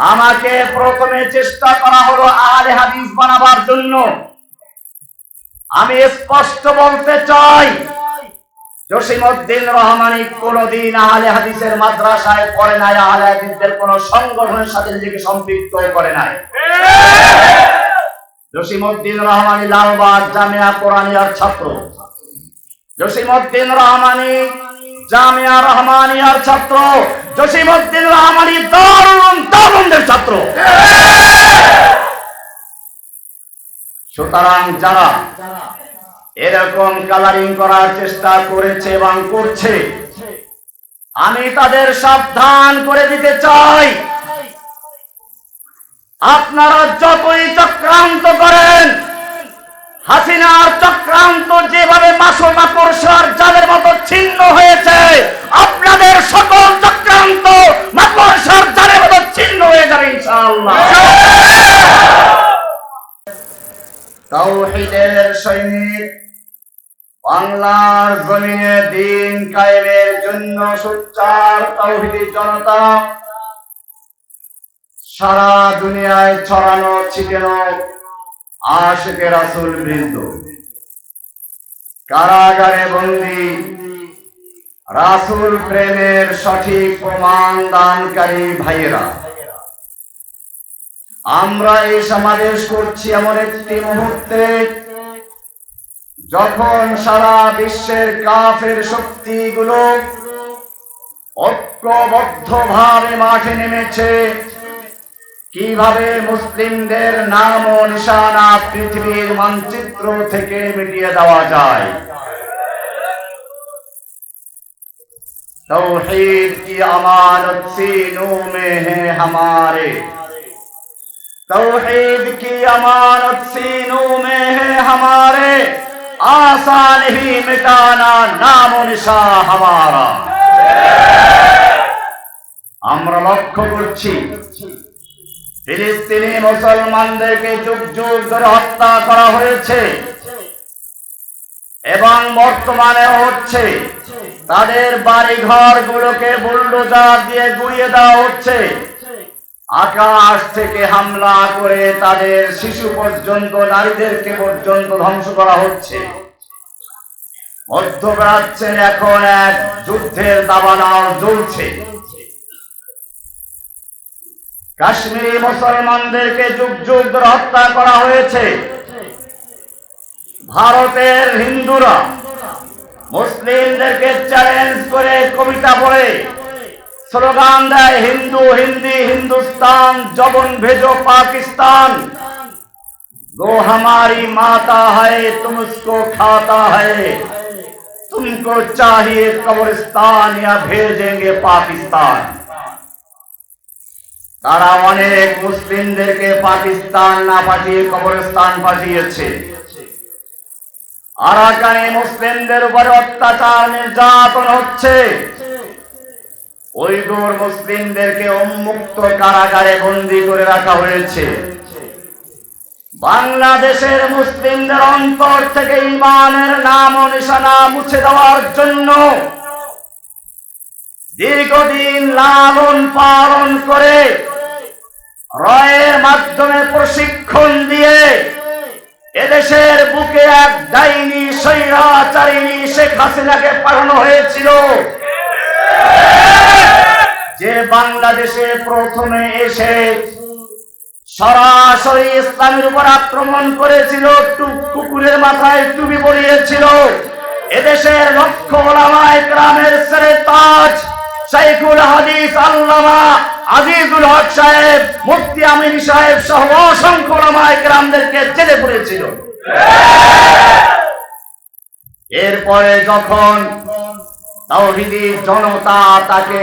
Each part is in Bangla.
আমাকে প্রথমে চেষ্টা করা হলো আহলে হাদিস বানাবার জন্য। আমি স্পষ্ট বলতে চাই, জসিমউদ্দিন রহমানি কোনদিন আহলে হাদিসের মাদ্রাসায় পড়ে নাই, আহলে হাদিসদের কোন সংগঠনের সাথে নিজেকে সম্পৃক্ত নাই। জসিমউদ্দিন রহমানি লালবাগ জামিয়া কোরআনিয়ার ছাত্র। জসিমউদ্দিন রহমানি জামিয়া রহমানিয়ার ছাত্র, জসিমউদ্দিন রহমানি দারুণ দারুনদের ছাত্র। সুতরাং যারা এরকম কালারিং করার চেষ্টা করেছে এবং করছে, আমি তাদের সাবধান করে দিতে চাই। আপনারা যতই চক্রান্ত করেন হাসিনার চক্রান্ত যেভাবে মাসো মাকড়সার জালের মতো ছিন্ন হয়েছে, আপনাদের সকল চক্রান্ত মাকড়সার জালের মতো ছিন্ন হয়ে যাবে ইনশাআল্লাহ। তাওহীদের সৈনিক, বাংলার জমিনে দিন কায়েমের জন্য সোচ্চার তাওহীদি জনতা, সারা দুনিয়ায় ছড়ানো ছিটানো আশেকে রাসুল বৃন্দ কারাগারে বন্দি। রাসুল প্রেমের সঠিক প্রমাণ দানকারী ভাইয়েরা, আমরা এই সমাবেশ করছি এমন একটি মুহূর্তে যখন সারা বিশ্বের কাফের শক্তিগুলো ঐক্যবদ্ধভাবে মাঠে নেমেছে। কীভাবে মুসলিমদের নাম ও নিশানা পৃথিবীর মানচিত্র থেকে মিটিয়ে দেওয়া যায়? আমানত সিনু মে হে হামারে? তৌহিদ কি আমানত সিনু মে হে হামারে? আসান হি মিটানা নাম হামারা। আমরা লক্ষ্য করছি ফিলিস্তিনি মুসলমানদেরকে যুগ যুগ ধরে হত্যা করা হয়েছে। এবং বর্তমানে হচ্ছে তাদের বাড়ি ঘর গুলোকে বুলডোজার দিয়ে গুড়িয়ে দেওয়া হচ্ছে। আকাশ থেকে হামলা করে তাদের শিশু পর্যন্ত, নারীদেরকে পর্যন্ত ধ্বংস করা হচ্ছে। মধ্যপ্রাচ্যের এখন এক যুদ্ধের দাবানল জ্বলছে। কাশ্মীরি মুসলমানদেরকে যুগ যুগ ধরে হত্যা করা হয়েছে ভারতের হিন্দুরা মুসলিমদেরকে চ্যালেঞ্জ করে কবিতা পড়ে স্লোগান দেয় হিন্দু হিন্দি হিন্দুস্তান জবন ভেজো পাকিস্তান गो हमारी माता है तुम उसको खाता है तुमको चाहिए कब्रिस्तान या भेजेंगे पाकिस्तान তারা অনেক মুসলিমদেরকে পাকিস্তান না পাঠিয়ে কবরস্থান পাঠিয়েছে। আরাকানে মুসলিমদের উপরে অত্যাচার নির্যাতন হচ্ছে। উইগুর মুসলিমদেরকে উন্মুক্ত কারাগারে বন্দী করে রাখা হয়েছে। বাংলাদেশের মুসলিমদের অন্তর থেকে ইমানের নাম ও নিশানা মুছে দেওয়ার জন্য দীর্ঘদিন লালন পালন করে রয়ের মাধ্যমে প্রশিক্ষণ দিয়ে এদেশের বুকে এক ডাইনি স্বৈরাচারিণী শেখ হাসিনাকে পাঠানো হয়েছিল। যে বাংলাদেশে প্রথমে এসে সরাসরি ইসলামের উপর আক্রমণ করেছিল কুকুরের মাথায় টুপি পরিয়েছিল। এদেশের লক্ষ ওলামায় গ্রামের সেরে তাজ শাইখুল হাদিস আল্লামা আজিজুল হক সাহেব, মুফতি আমিন সাহেব সহ অসংখ্য গ্রামদেরকে জেলে পড়েছিল এরপরে যখন তাওহিদি জনতা তাকে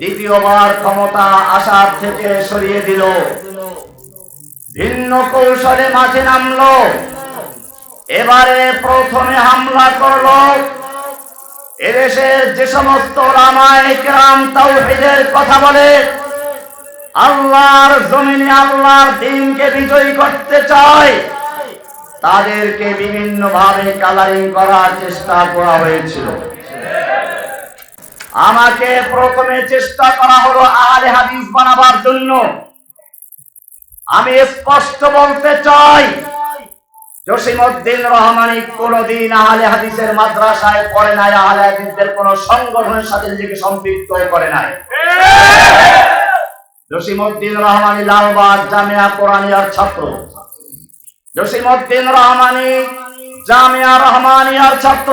দ্বিতীয়বার ক্ষমতা আসার থেকে সরিয়ে দিল, ভিন্ন কৌশলে মাঠে নামলো। এবারে প্রথমে হামলা করল এদেশের যে সমস্ত রামায় কেরাম তাওহিদের কথা বলে, আল্লাহর জমিনে আল্লাহর দিনকে বিজয়ী করতে চায়, তাদেরকে বিভিন্ন ভাবে কালারিং করার চেষ্টা করা হয়েছিল। আমাকে প্রথমে চেষ্টা করা হলো আহলে হাদিস বানাবার জন্য। আমি স্পষ্ট বলতে চাই জসিমউদ্দিন রহমানি কোনদিন আহলে হাদিসের মাদ্রাসায় পড়ে নাই, আহলে হাদিসদের কোন সংগঠনের সাথে নিজেকে সম্পৃক্ত নাই। জসিমউদ্দিন রহমানি লালবাগ জামিয়া কোরআনিয়ার ছাত্র। জসিমউদ্দিন রহমানি জামিয়া রহমানিয়ার ছাত্র।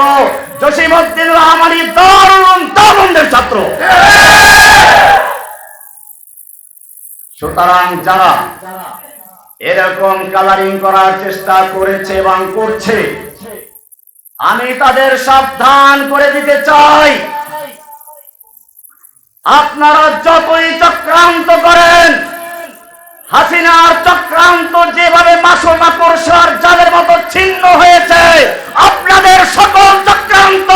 জসিমউদ্দিন রহমানি দারুণ দারুনদের ছাত্র। সুতরাং যারা এরকম কালারিং করার চেষ্টা করেছে এবং করছে। আমি তাদের সাবধান করে দিতে চাই। আপনারা যতই চক্রান্ত করেন, হাসিনার চক্রান্ত যেভাবে মাসো মাকড়সার জালের মতো ছিন্ন হয়েছে, আপনাদের সকল চক্রান্ত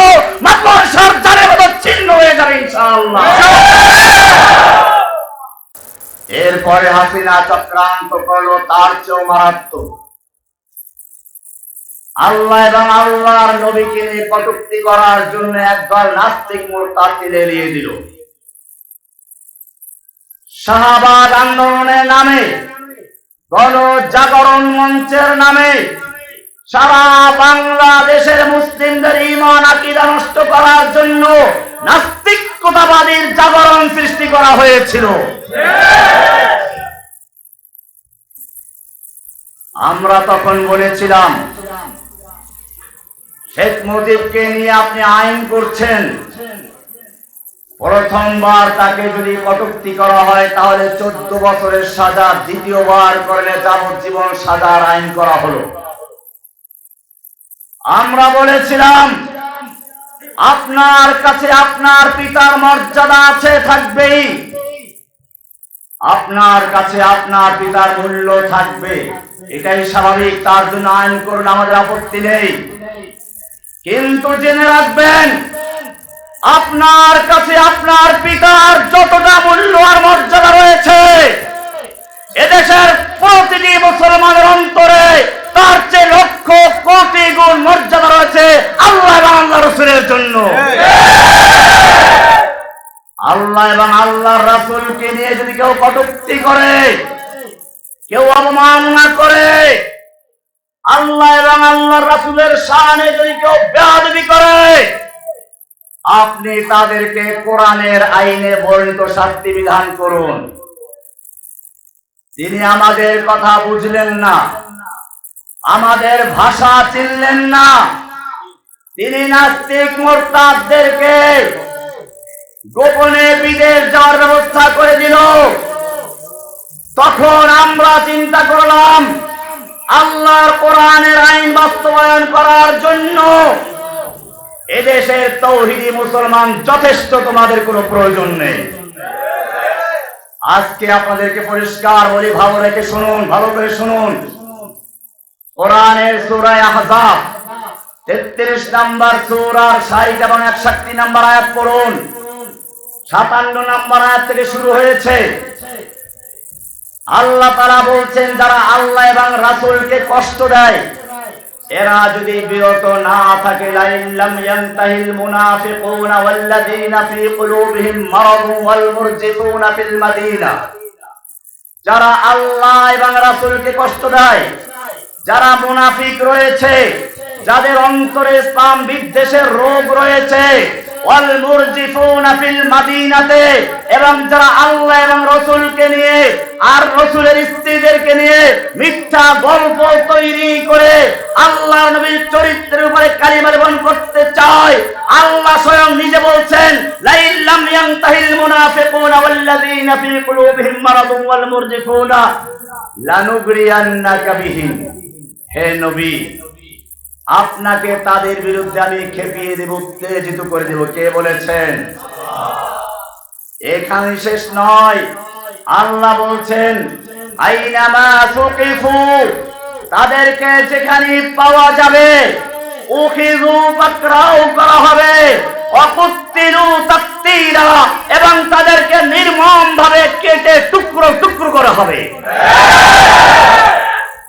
মাকড়সার জালের মতো ছিন্ন হয়ে যাবে ইনশাআল্লাহ। এরপরে হাসিনা চক্রান্ত করল, তার চেয়েও মারাত্মক। আল্লাহ এবং আল্লাহর নবীকে নিয়ে কটুক্তি করার জন্য একদল নাস্তিক মোরতাদ এড়িয়ে দিল। শাহবাগ আন্দোলনের নামে গণ জাগরণ মঞ্চের নামে, সারা বাংলাদেশের মুসলিমদের ইমান আকিদা নষ্ট করার জন্য নাস্তিকতাবাদীর জাগরণ সৃষ্টি করা হয়েছিল। আমরা তখন বলেছিলাম, শেখ মুজিবকে নিয়ে আপনি আইন করছেন। প্রথমবার তাকে যদি কটুক্তি করা হয়, তাহলে চোদ্দ বছরের সাজা, দ্বিতীয়বার করলে যাবজ্জীবন সাজার আইন করা হলো। আমরা বলেছিলাম আপনার কাছে আপনার পিতার মর্যাদা আছে, থাকবেই। আপনার কাছে আপনার পিতার মূল্য থাকবে। এটাই স্বাভাবিক, তার জন্য আইন করুন, আমাদের আপত্তি নেই। কিন্তু জেনে রাখবেন, আপনার কাছে আপনার পিতার যতটা মূল্য আর মর্যাদা রয়েছে এদেশের প্রতিটি মুসলমানের অন্তরে তার চেয়ে লক্ষ কোটি গুণ মর্যাদা রয়েছে আল্লাহ এবং আল্লাহ রসুলের জন্য আল্লাহ এবং আল্লাহর নিয়ে যদি কেউ কটূক্তি করে, কেউ অবমাননা করে, আল্লাহ এবং আল্লাহর রাসূলের শানে যদি কেউ বেয়াদবি করে, আপনি তাদেরকে কোরআনের আইনে বর্ণিত শাস্তি বিধান করুন। তিনি আমাদের কথা বুঝলেন না, আমাদের ভাষা চিনলেন না। তিনি নাস্তিক মোরতাদদেরকে গোপনে বিদেশ যাওয়ার ব্যবস্থা করে দিল। তখন আমরা চিন্তা করলাম, আল্লাহর কোরআনের আইন বাস্তবায়ন করার জন্য এদেশের তৌহিদি মুসলমান যথেষ্ট তোমাদের কোনো প্রয়োজন নেই। আজকে আপনাদেরকে পরিষ্কার বলি, ভালো রেখে শুনুন, ভালো করে শুনুন। কোরআনের সূরায় আহজাব, তেত্রিশ নাম্বার সূরার ষাট এবং একষট্টি নাম্বার আয়াত পড়ুন। সাতান্ন নাম্বার আয়াত থেকে শুরু হয়েছে। আল্লাহ তারা বলছেন, যারা আল্লাহ এবং রাসূলকে কষ্ট দেয়, এরা যদি বিরত না থাকে লাইল্লাম ইয়ান্তাহিল মুনাফিকুনা ওয়াল্লাযীনা কুলুবিহিম মারাদুন ওয়াল ফিল মাদিনা। যারা আল্লাহ এবং রাসূলকে কষ্ট দেয়, যারা মুনাফিক রয়েছে যাদের অন্তরে ইসলাম বিদ্বেষের রোগ রয়েছে এবং যারা আল্লাহ এবং রসুলকে নিয়ে, আর রসুলের স্ত্রীদেরকে নিয়ে মিথ্যা গল্প তৈরি করে আল্লাহ নবীর চরিত্রের উপরে করতে চায়, আল্লাহ স্বয়ং নিজে বলছেন হে নবী আপনাকে তাদের বিরুদ্ধে আমি খেপিয়ে দেব, উত্তেজিত করে দেব। কে বলেছেন? এখানে শেষ নয়। আল্লাহ বলছেন তাদেরকে যেখানে পাওয়া যাবে করা হবে এবং তাদেরকে নির্মম ভাবে কেটে টুকরো টুকরো করা হবে।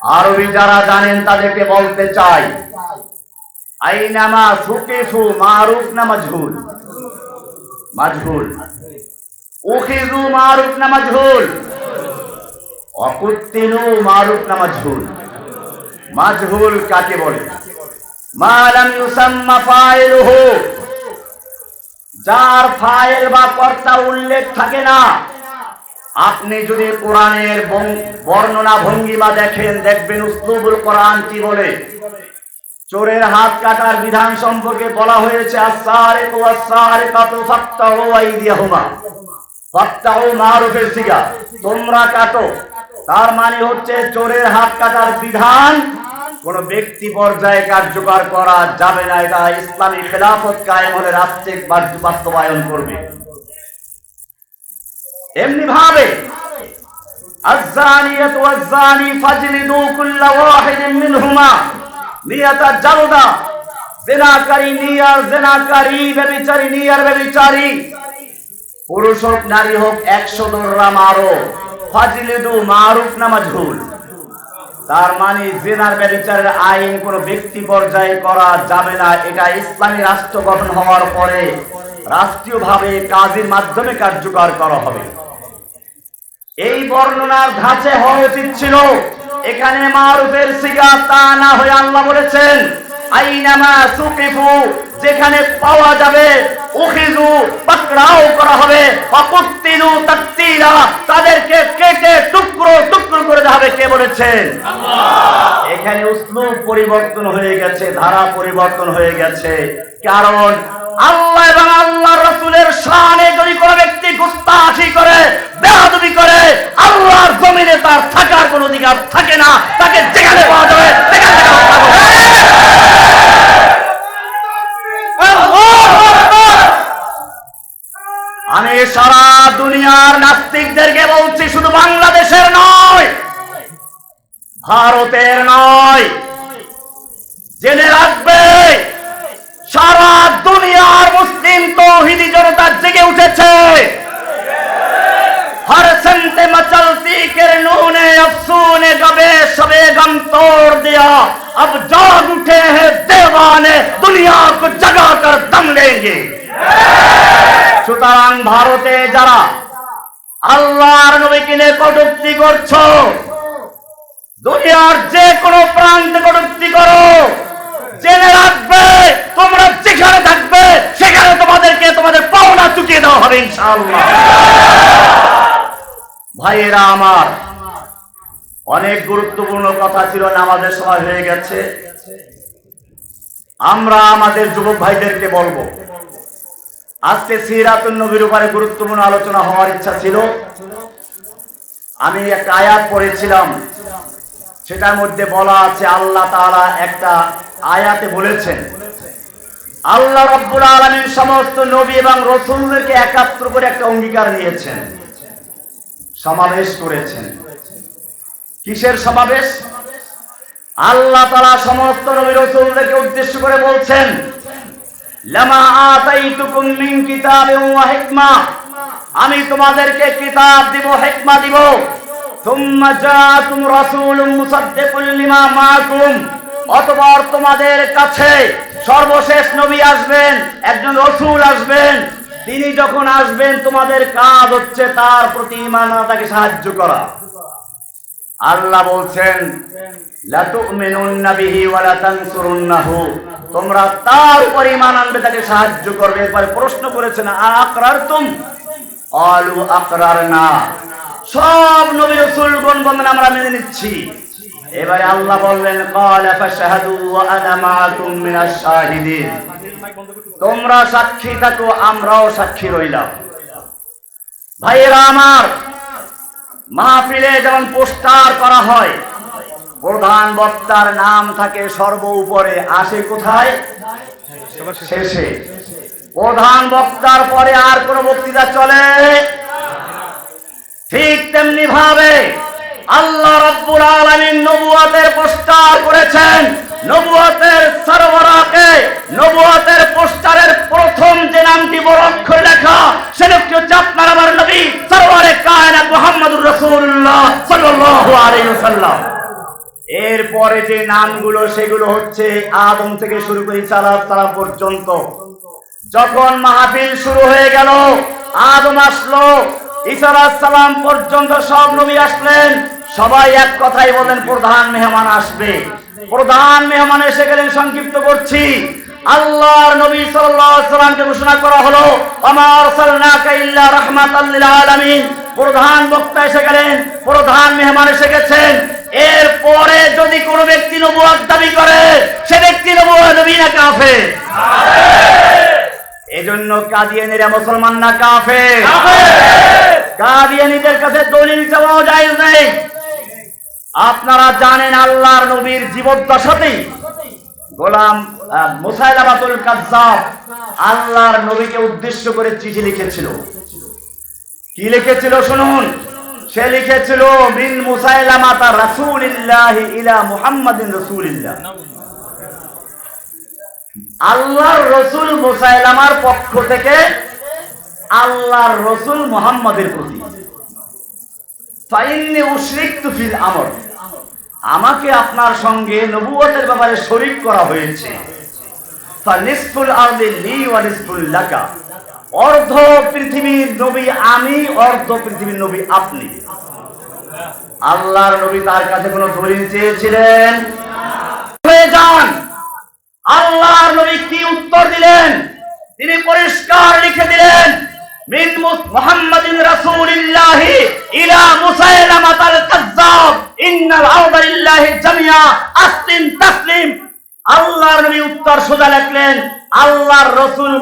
আরবি যারা জানেন তাদেরকে বলতে চাই। আইনামা মারুফ না উখিজু মারুফ না অকুত্তিনু মারুফ না কাকে বলে? মা লাম ইউসাম্মা যার ফাইল বা কর্তা উল্লেখ থাকে না আপনি যদি কোরআনের বর্ণনা ভঙ্গিমা দেখেন, দেখবেন উসলুবুল কোরআন কি বলে? চোরের হাত কাটার বিধান সম্পর্কে বলা হয়েছে তোমরা কাটো। তার মানে হচ্ছে চোরের হাত কাটার বিধান কোন ব্যক্তি পর্যায়ে কার্যকর করা যাবে না। এটা ইসলামী খেলাফত কায়েম হলে রাষ্ট্রিক বাস্তবায়ন করবে। এমনি ভাবে الزانية والزاني فاجلدوا كل واحد منهما مئة جلدة জেনাকারী নিয়ার জেনাকারী ব্যভিচারী নিয়ার ব্যভিচারী পুরুষ হোক নারী হোক একশো দোররা মারো ফাজিলিদু মারুফ না মাজহুল তার মানে জেনার ব্যভিচারের আইন কোন ব্যক্তি পর্যায়ে করা যাবে না এটা ইসলামী রাষ্ট্র গঠন হওয়ার পরে রাষ্ট্রীয়ভাবে কাজের মাধ্যমে কার্যকর করা হবে এই বর্ণনার ধাঁচে হয় উচিত ছিল এখানে মারুফের সিগা তা না হয়ে আল্লাহ বলেছেন, আইনামা সুকিফু যেখানে পাওয়া যাবে উখিজু পাকড়াও করা হবে অকুত্তিলু তাকতিলা তাদেরকে কেটে টুকরো টুকরো করে দেওয়া হবে কে বলেছেন এখানে উসলুব পরিবর্তন হয়ে গেছে ধারা পরিবর্তন হয়ে গেছে। কারণ আল্লাহ এবং আল্লাহ রসুলের শানে যদি কোনো ব্যক্তি গুস্তাখি করে বেহাদবি করে আল্লাহর জমিনে তার থাকার কোনো অধিকার থাকে না তাকে যেখানে পাওয়া যাবে সেখানে আমি সারা দুনিয়ার নাস্তিকদেরকে বলছি, শুধু বাংলাদেশের নয়, ভারতের নয়, জেনে রাখবে, সারা দুনিয়ার মুসলিম তৌহিদি জনতা জেগে উঠেছে। ہر سنت مچلتی کرنوں نے افسون گبے شبے غم توڑ دیا اب جاگ اٹھے ہیں دیوانے دنیا کو جگا کر دم لیں گے সুতরাং ভারতে যারা আল্লাহর নবীকে নিয়ে কটুক্তি করছ, দুনিয়ার যে কোনো প্রান্তে কটুক্তি করো। জেনে রাখবে, তোমরা যেখানে থাকবে, সেখানে তোমাদেরকে তোমাদের পাওনা চুকিয়ে দেওয়া হবে ইনশাআল্লাহ। ভাইয়েরা আমার, অনেক গুরুত্বপূর্ণ কথা ছিল আমাদের সময় হয়ে গেছে। আমরা আমাদের যুবক ভাইদেরকে বলব, আজকে সিরাতুন নবীর উপরে গুরুত্বপূর্ণ আলোচনা হওয়ার ইচ্ছা ছিল। আমি একটা আয়াত পড়েছিলাম, সেটার মধ্যে বলা আছে, আল্লাহ তাআলা একটা আয়াতে বলেছেন, আল্লাহ রব্বুল আলামিন সমস্ত নবী এবং রসুলদেরকে একাত্র করে একটা অঙ্গীকার নিয়েছেন। সমাবেশ করেছেন। কিসের সমাবেশ? আল্লাহ তাআলা সমস্ত নবী রসুলদেরকে উদ্দেশ্য করে বলছেন, লামা আতাইতুকুম মিন কিতাবিন ওয়া হিকমা। আমি তোমাদেরকে কিতাব দিব, হিকমা দিব। থুম্মা জাআতুম রাসূলুম মুসাদ্দিকুল লিমা মাআকুম। অতঃপর তোমাদের কাছে সর্বশেষ নবী আসবেন, একজন রসূল আসবেন। তিনি যখন আসবেন, তোমাদের কাজ হচ্ছে তার প্রতি ঈমান তাকে সাহায্য করা। আল্লাহ বলছেন তোমরা তার উপর ঈমান আনবে, তাকে সাহায্য করবে। এরপরে প্রশ্ন করেছেন আকরারতুম? আলু আকরারনা। সব নবী রাসূলগণ বলেন আমরা মেনে নিচ্ছি। এবারে আল্লাহ বললেন তোমরা সাক্ষী থাকো, আমরাও সাক্ষী রইলাম। ভাইয়েরা আমার, মাহফিলে যেমন পোস্টার করা হয়, প্রধান বক্তার নাম থাকে সর্ব উপরে আসে কোথায়? শেষে। প্রধান বক্তার পরে আর কোন বক্তৃতা চলে? ঠিক তেমনি ভাবে আল্লাহ রব্বুল আলামিন নবুয়াতের পোস্টার করেছেন। নবুয়াতের সরবরাহকে, নবুয়াতের পোস্টারের প্রথম যে নামটি বড় অক্ষরে লেখা সেটা হচ্ছে আপনার আমার নবী, সরওয়ারে কায়নাত মুহাম্মদুর রাসূলুল্লাহ সাল্লাল্লাহু আলাইহি ওয়াসাল্লাম। এরপরে যে নামগুলো, সেগুলো হচ্ছে আদম থেকে শুরু করে সালাম সালাম পর্যন্ত। যখন মাহফিল শুরু হয়ে গেল, আদম আসলো ঈসা আলাইহিস সালাম পর্যন্ত সব নবী আসলেন। সবাই এক কথাই বলেন প্রধান মেহমান আসবে। প্রধান মেহমান এসে গেলেন সংক্ষিপ্ত করছি। আল্লাহর নবী সাল্লামকে ঘোষণা করা হলো আমার আলামিন। প্রধান বক্তা এসে গেলেন প্রধান মেহমান এসে গেছেন। এরপরে যদি কোনো ব্যক্তি নবুয়ত দাবি করে সে ব্যক্তি নবুয়ত নবী না কাফের? এজন্য কাদিয়ানিরা মুসলমান না কাফের। কাদিয়ানিদের কাছে দলিল চাওয়াও যায় নেই। আপনারা জানেন আল্লাহর নবীর জীবদ্দশাতেই গোলাম আহ, মুসাইলামাতুল কাজ্জাব আল্লাহর নবীকে উদ্দেশ্য করে চিঠি লিখেছিল। কি লিখেছিল শুনুন? সে লিখেছিল মিন মুসাইলামাতা রাসূলিল্লাহি ইলা মুহাম্মাদিন রাসূলিল্লাহ। আল্লাহর রসুল মুসাইলামার পক্ষ থেকে আল্লাহর রসুল মুহাম্মাদের প্রতি। ফাইন্নি ফিল আমর। আমাকে আপনার সঙ্গে নবুয়তের ব্যাপারে শরিক করা হয়েছে। ফানিসফুল লি ওয়া নিসফুল লাকা। অর্ধ পৃথিবীর নবী আমি, অর্ধ পৃথিবীর নবী আপনি। আল্লাহর নবী তার কাছে কোনো দলিল চেয়েছিলেন? যান। আল্লাহর নবী কি উত্তর দিলেন? তিনি পরিষ্কার লিখে দিলেন। আল্লাহর রসুল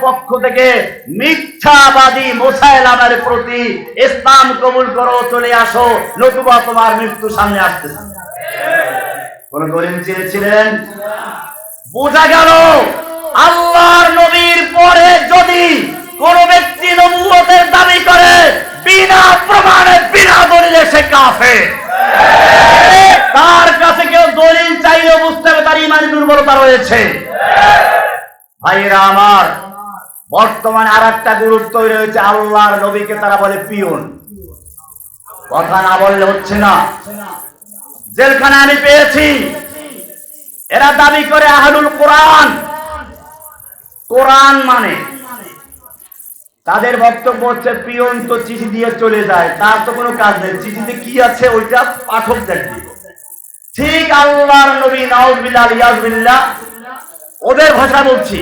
পক্ষ থেকে মিথ্যাবাদী মুসাইলামার প্রতি ইসলাম কবুল করো, চলে আসো। নতুবা তোমার মৃত্যু সামনে আসতেছে। কোন দলিল চেয়েছিলেন বোঝা গেল, আল্লাহর নবীর পরে যদি কোন ব্যক্তি নবুয়তের দাবি করে বিনা প্রমাণে, বিনা দলিলে সে কাফে তার কাছে কেউ দলিল চাইলেও বুঝতে হবে তার ইমানি দুর্বলতা রয়েছে। ভাইরা আমার, বর্তমানে আর একটা গুরুত্ব রয়েছে আল্লাহর নবীকে তারা বলে পিয়ন কথা না বললে হচ্ছে না। জেলখানে আমি পেয়েছি। এরা দাবি করে আহলুল কোরআন। কোরআন মানে তাদের বক্তব্য হচ্ছে, পিয়ন তো চিঠি দিয়ে চলে যায়, তার তো কোনো কাজ নেই। চিঠিতে কি আছে ওইটা পাঠক দেখবে। ঠিক আল্লাহর নবী, নাউজবিল্লাহ, ইয়াজবিল্লাহ, ওদের ভাষা বলছি।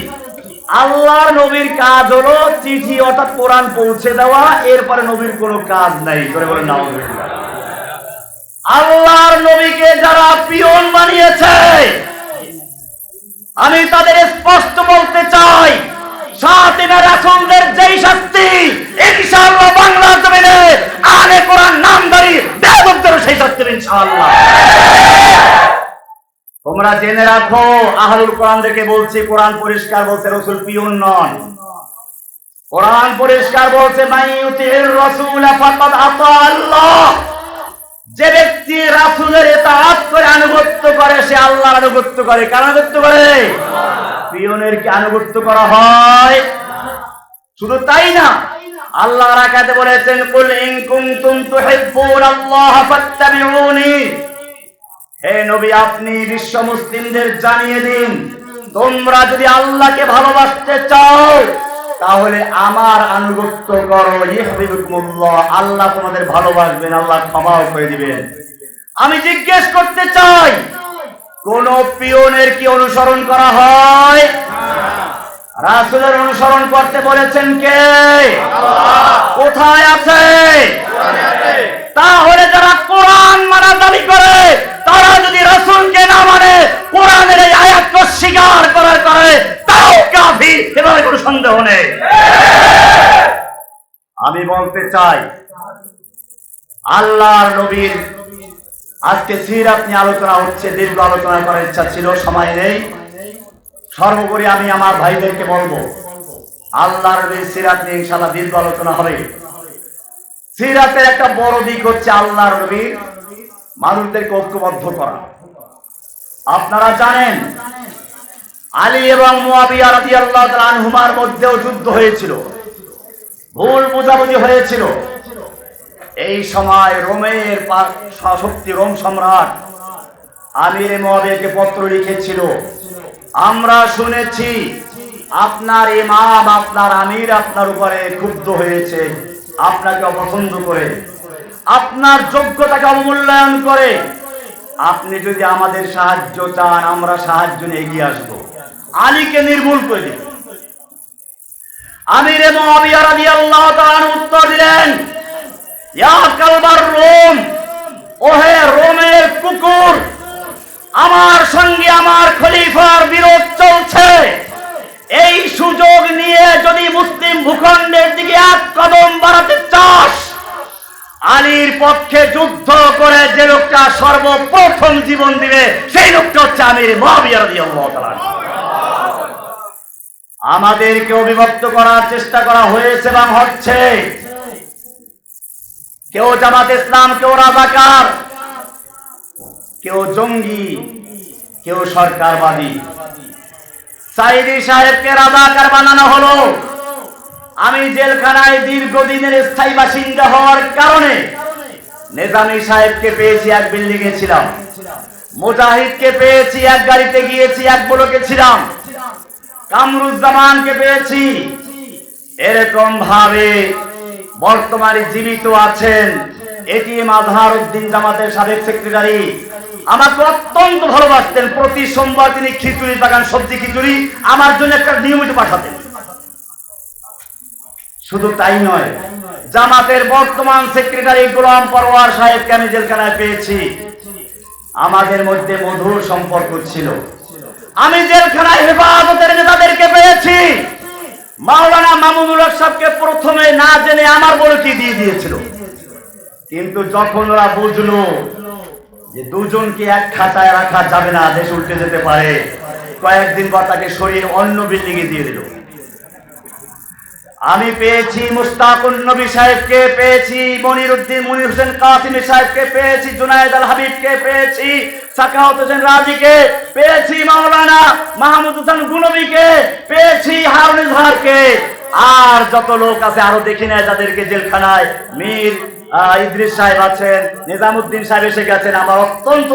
আল্লাহর নবীর কাজ হলো চিঠি অর্থাৎ কোরআন পৌঁছে দেওয়া, এরপরে নবীর কোনো কাজ নাই। করে বলে আল্লাহর নবীকে যারা পিয়ন বানিয়েছে, আমি তাদের স্পষ্ট বলতে চাই যেই তোমরা জেনে রাখো বলছি, কোরআন পরিষ্কার বলছে রসুল পিয়ন নন। কোরআন পরিষ্কার বলছে আল্লাহ। যে ব্যক্তি রাসূলের ইতাআত করে আনুগত্য করে, সে আল্লাহর আনুগত্য করে। কার আনুগত্য করে? পিয়নের কি আনুগত্য করা হয়? শুধু তাই না, আল্লাহ রাকাতে বলেছেন, কুল ইন কুনতুম তুহিব্বুনাল্লাহ ফাত্তাবিউনি। হে নবী, আপনি বিশ্ব মুসলিমদের জানিয়ে দিন, তোমরা যদি আল্লাহকে ভালোবাসতে চাও, তাহলে আমার আনুগত্য করো। আল্লাহ তোমাদের ভালোবাসবেন, আল্লাহ ক্ষমাও করে দিবেন। আমি জিজ্ঞেস করতে চাই কোন পিয়নের কি অনুসরণ করা হয়? রাসূলের অনুসরণ করতে বলেছেন কে? কোথায় আছে? তাহলে যারা কোরআন মানা দাবি করে, তারা যদি রসুলকে না মানে কোরআনের এই আয়াতকে অস্বীকার করার করে তাও কাফি এবারে কোনো সন্দেহ নেই। আমি বলতে চাই, আল্লাহর নবীর আজকে সিরাত নিয়ে আলোচনা হচ্ছে, দীর্ঘ আলোচনা করার ইচ্ছা ছিল, সময় নেই। সর্বোপরি আমি আমার ভাইদেরকে বলব, আল্লাহর সিরাত নিয়ে ইনশাআল্লাহ দীর্ঘ আলোচনা হবে। সিরাতের একটা বড় দিক হচ্ছে আল্লাহর নবীর মানুষদেরকে ঐক্যবদ্ধ করা। আপনারা জানেন, আলী এবং মুয়াবিয়া রাদিয়াল্লাহু তাআলা আনহুমার মধ্যেও যুদ্ধ হয়েছিল। ভুল বোঝাবুঝি হয়েছিল। এই সময় রোমের শক্তি রোম সম্রাট আমির মুয়াবিয়াকে পত্র লিখেছিল, আমরা শুনেছি আপনার এ ইমাম, আপনার আমির আপনার উপরে ক্ষুব্ধ হয়েছে, আপনাকে অপছন্দ করে, আপনার যোগ্যতাকে অবমূল্যায়ন করে। আপনি যদি আমাদের সাহায্য চান, আমরা সাহায্য নিয়ে এগিয়ে আসব। আলীকে নির্মূল করে দিন আমিরে উত্তর দিলেন রোম, ওহে রোমের কুকুর, আমার সঙ্গে আমার খলিফার বিরোধ চলছে। এই সুযোগ নিয়ে যদি মুসলিম ভূখণ্ডের দিকে এক কদম বাড়াতে চাস, আলীর পক্ষে যুদ্ধ করে যে লোকটা সর্বপ্রথম জীবন দিবে, সেই লোকটা হচ্ছে আমির আমাদেরকে অবিভক্ত করার চেষ্টা করা হয়েছে এবং হচ্ছে। কেউ জামাত ইসলাম, কেউ রাজাকার, কেউ জঙ্গি, কেউ সরকারবাদী। সাইদি সাহেবকে রাজাকার বানানো হলো। আমি জেলখানায় দীর্ঘদিনের স্থায়ী বাসিন্দা হওয়ার কারণে নেজামি সাহেবকে পেয়েছি এক বিল্ডিং এ ছিলাম। মুজাহিদকে পেয়েছি এক গাড়িতে গিয়েছি, এক ব্লকে ছিলাম। কামরুজ্জামানকে পেয়েছি। এরকম ভাবে বর্তমানে জীবিত আছেন এটিএম আজহার উদ্দিন জামাতের সাবেক সেক্রেটারি। আমাকে অত্যন্ত ভালোবাসতেন। প্রতি সোমবার তিনি খিচুড়ি বাগান, সবজি খিচুড়ি আমার জন্য একটা নিয়মিত পাঠাতেন। শুধু তাই নয়, জামাতের বর্তমান সেক্রেটারি গোলাম পরোয়ার সাহেবকে আমি জেলখানায় পেয়েছি। আমাদের মধ্যে মধুর সম্পর্ক ছিল। আমি জেলখানায় হেফাজতের নেতাদেরকে পেয়েছি। মাওলানা মামুনুল হক প্রথমে না জেনে আমার বলকি দিয়ে দিয়েছিল? কিন্তু যখন ওরা বুঝলো যে দুজনকে এক খাতায় রাখা যাবে না, দেশ উল্টে যেতে পারে, কয়েকদিন পর তাকে সরিয়ে অন্য বিল্ডিং এ দিয়ে দিল। আমি পেয়েছি মুস্তাকুন নবী সাহেবকে, পেয়েছি মনির উদ্দিন মনির হোসেন কাসিমি সাহেবকে, পেয়েছি জুনায়েদ আল হাবিবকে, পেয়েছি সাকাওয়াত হোসেন রাজিকে, পেয়েছি মাওলানা মাহমুদ হোসেন গুনবীকে, পেয়েছি হারুন ইজহারকে। আর যত লোক আছে আরও দেখি জেলখানায়। মীর ইদ্রিস সাহেব আছেন, নিজামুদ্দিন সাহেব এসে গেছেন, আমার অত্যন্ত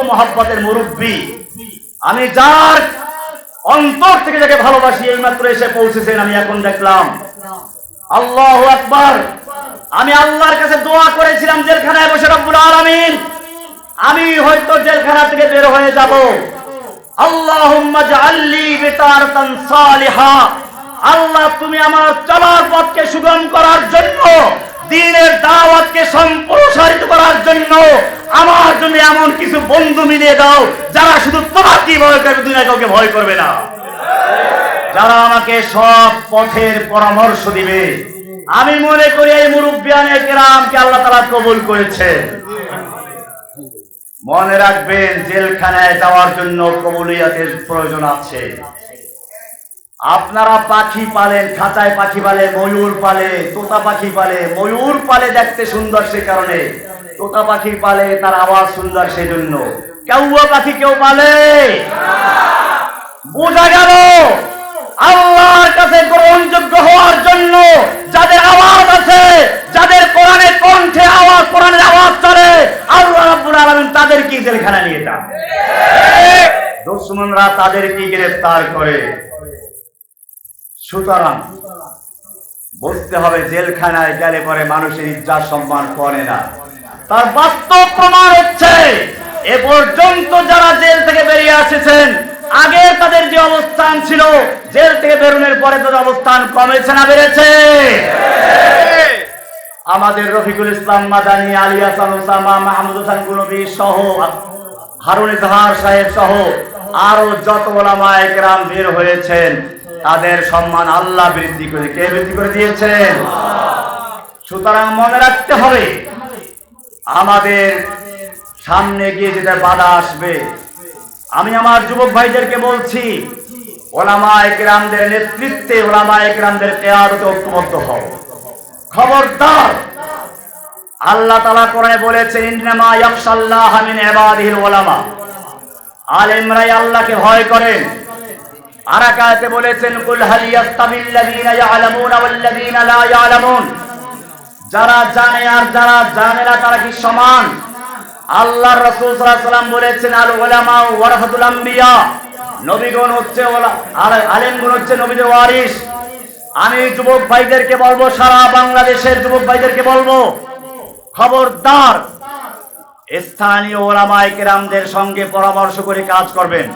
মুরব্বী। আমি যার অন্তর থেকে যাকে ভালোবাসি, এইমাত্র এসে পৌঁছেছেন, আমি এখন দেখলাম। আল্লাহ আকবার। আমি আল্লাহর কাছে দোয়া করেছিলাম জেলখানায় বসে রব্বুল আলামিন। আমি হয়তো জেলখানা থেকে বের হয়ে যাব। আল্লাহ, তুমি আমার চলার পথকে সুগম করার জন্য, দিনের দাওয়াতকে সম্প্রসারিত করার জন্য আমার জন্য এমন কিছু বন্ধু মিলিয়ে দাও যারা শুধু তোমাকে ভয় করবে দুনিয়া কাউকে ভয় করবে না। যারা আমাকে সব পথের পরামর্শ দিবে। আমি মনে করি এই মুরব্বিয়ানে কেরামকে আল্লাহ তালা কবুল করেছে। মনে রাখবেন, জেলখানায় যাওয়ার জন্য কবুলিয়াতের প্রয়োজন আছে। আপনারা পাখি পালেন, খাঁচায় পাখি পালে, ময়ূর পালে, তোতা পাখি পালে, ময়ূর পালে দেখতে সুন্দর সে কারণে, তোতা পাখি পালে তার আওয়াজ সুন্দর সেজন্য। কেউ পাখি কেউ পালে? বোঝা গেল? আল্লাহর কাছে গ্রহণযোগ্য হওয়ার জন্য যাদের আওয়াজ আছে, যাদের কোরআনের কণ্ঠে আওয়াজ, কোরআনের আওয়াজ চলে, আল্লাহ রাব্বুল আলামিন তাদেরকে জেলখানা নিয়ে যান। দুশ্মনরা তাদেরকে গ্রেফতার করে। সুতরাং বুঝতে হবে, জেলখানায় গেলে পরে মানুষের ইজ্জাত সম্মান করে না। তার বাস্তব প্রমাণ হচ্ছে, এ পর্যন্ত যারা জেল থেকে বেরিয়ে এসেছেন আগে তাদের যে অবস্থান ছিল, জেল থেকে বেরোনোর পরে তাদের অবস্থান কমেছে না বেড়েছে? আমাদের রফিকুল ইসলাম মাদানী, আলী হাসান, ওসামা, মাহমুদ হাসান গুনবী সহ, হারুন ইজহার সাহেব সহ আরও যত ওলামায়ে কেরাম বের হয়েছেন, তাদের সম্মান আল্লাহ বৃদ্ধি করে, কে বৃদ্ধি করে দিয়েছেন? সুতরাং মনে রাখতে হবে, আমাদের সামনে গিয়ে যেটা বাধা আসবে আমি আমার যুবক ভাইদেরকে বলছি, ওলামা একরামদের নেতৃত্বে ওলামা একরামদের কেয়ারতে ঐক্যবদ্ধ হও। খবরদার! আল্লাহ তালা কোরআনে বলেছেন উলামা আলেমরাই আল্লাহকে ভয় করেন। আরাকাতে বলেছেন, কুল হাল ইয়াস্তাবিল্লাযীনা ইয়ালামুনা ওয়াল্লাযীনা লা ইয়ালামুন? যারা জানে আর যারা জানে না, তারা কি সমান? আল্লাহর রাসূল সাল্লাল্লাহু আলাইহি সাল্লাম বলেছেন, আল ওলামা ওয়ারাসাতুল আম্বিয়া। নবীগণ হচ্ছে আলেমগণ হচ্ছে নবীদের ওয়ারিস আমি যুবক ভাইদেরকে বলব, সারা বাংলাদেশের যুবক ভাইদেরকে বলব, খবরদার। স্থানীয় ওলামাই কেরামদের সঙ্গে পরামর্শ করে কাজ করবেন।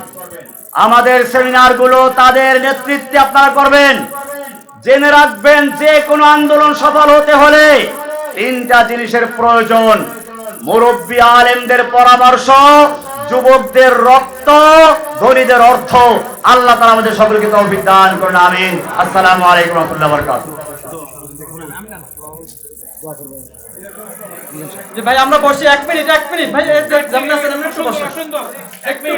আমাদের সেমিনারগুলো তাদের নেতৃত্বে আপনারা করবেন। জেনে রাখবেন, যে কোনো আন্দোলন সফল হতে হলে তিনটা জিনিসের প্রয়োজন। মুরব্বী আলেমদের পরামর্শ যুবকদের রক্ত ধনীদের অর্থ। আল্লাহ তারা আমাদের সকলকে তৌফিক দান করুন আমিন। আসসালামু আলাইকুম রহমতুল্লাহ যে ভাই আমরা বসি। এক মিনিট এক মিনিট। ভাই এক মিনিট জামিন আছেন, আপনি